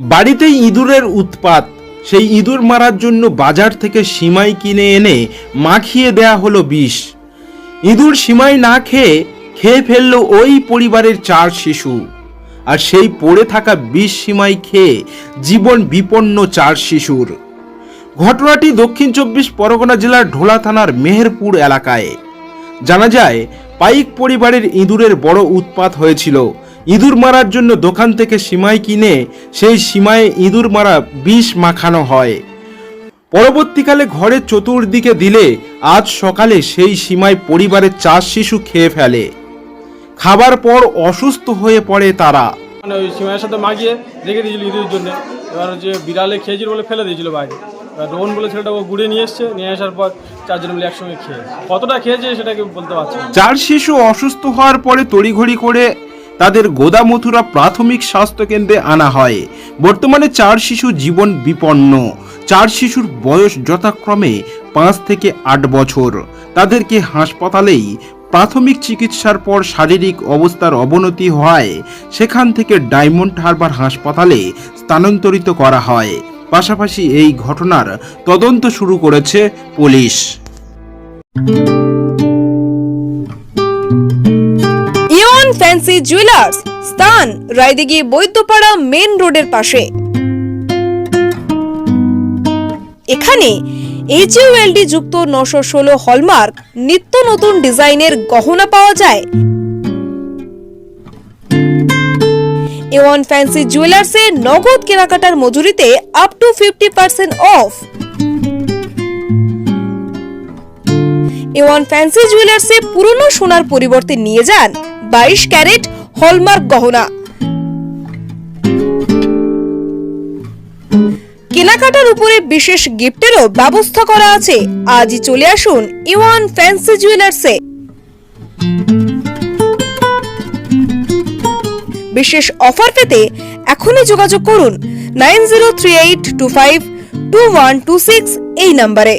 বাড়িতেই ইঁদুরের উৎপাত। সেই ইঁদুর মারার জন্য বাজার থেকে সিমাই কিনে এনে মাখিয়ে দেয়া হলো বিষ। ইঁদুর সিমাই না খেয়ে খেয়ে ফেলল ওই পরিবারের চার শিশু। আর সেই পড়ে থাকা বিষ সিমাই খেয়ে জীবন বিপন্ন চার শিশুর। ঘটনাটি দক্ষিণ চব্বিশ পরগনা জেলার ঢোলা থানার মেহেরপুর এলাকায়। জানা যায়, পাইক পরিবারের ইঁদুরের বড় উৎপাত হয়েছিল। ইঁদুর মারার জন্য দোকান থেকে সিমাই কিনে সেই সিমায়ে ইঁদুর মারা বিষ মাখানো হয়। পরবর্তীকালে ঘরের চতুর্দিকে দিলে আজ সকালে সেই সীমায় পরিবারের চার শিশু খেয়ে ফেলে। খাবার পর অসুস্থ হয়ে পড়ে তারা। মানে ওই সিমাইয়ের সাথে মাখিয়ে রেখে দিয়েছিল ঈদের জন্য। এবার হচ্ছে বিড়ালে খেয়েছিল বলে ফেলে দিয়েছিল বাইরে এবার রোহন বলে ছেলেটা ও গুড়ে নিয়ে এসছে নিয়ে আসার পর চারজন মিলে একসঙ্গে খেয়ে কতটা খেয়েছে সেটাকে বলতে পারছি চার শিশু অসুস্থ হওয়ার পরে তড়িঘড়ি করে তাদের গোদামথুরা প্রাথমিক স্বাস্থ্য কেন্দ্রে আনা হয়। বর্তমানে চার শিশু জীবন বিপন্ন। চার শিশুর বয়স যথাক্রমে পাঁচ থেকে আট বছর। তাদেরকে হাসপাতালেই প্রাথমিক চিকিৎসার পর শারীরিক অবস্থার অবনতি হয় সেখান থেকে ডায়মন্ড হারবার হাসপাতালে স্থানান্তরিত করা হয়। পাশাপাশি এই ঘটনার তদন্ত শুরু করেছে পুলিশ। Fancy jewellers. স্থান, রায়দিঘি বৈদ্যপাড়া মেন রোডের পাশে। এখানে এইচইউএলডি যুক্ত নশো ষোলো হলমার্ক নিত্য নতুন ডিজাইনের গহনা পাওয়া যায়। এওয়ান ফ্যান্সি জুয়েলার্সে নগদ কেনাকাটার মজুরিতে up to fifty percent off A one fancy জুয়েলার্সে পুরনো সোনার পরিবর্তে নিয়ে যান। বাইশ ক্যারেট হলমার্ক গহনা। কেনাকাটার উপরে বিশেষ গিফটেরও ব্যবস্থা করা আছে। আজই চলে আসুন ইওয়ান ফ্যান্সি জুয়েলার্সে। বিশেষ অফার পেতে এখনই যোগাযোগ করুন nine zero three eight two five two one two six এই নম্বরে।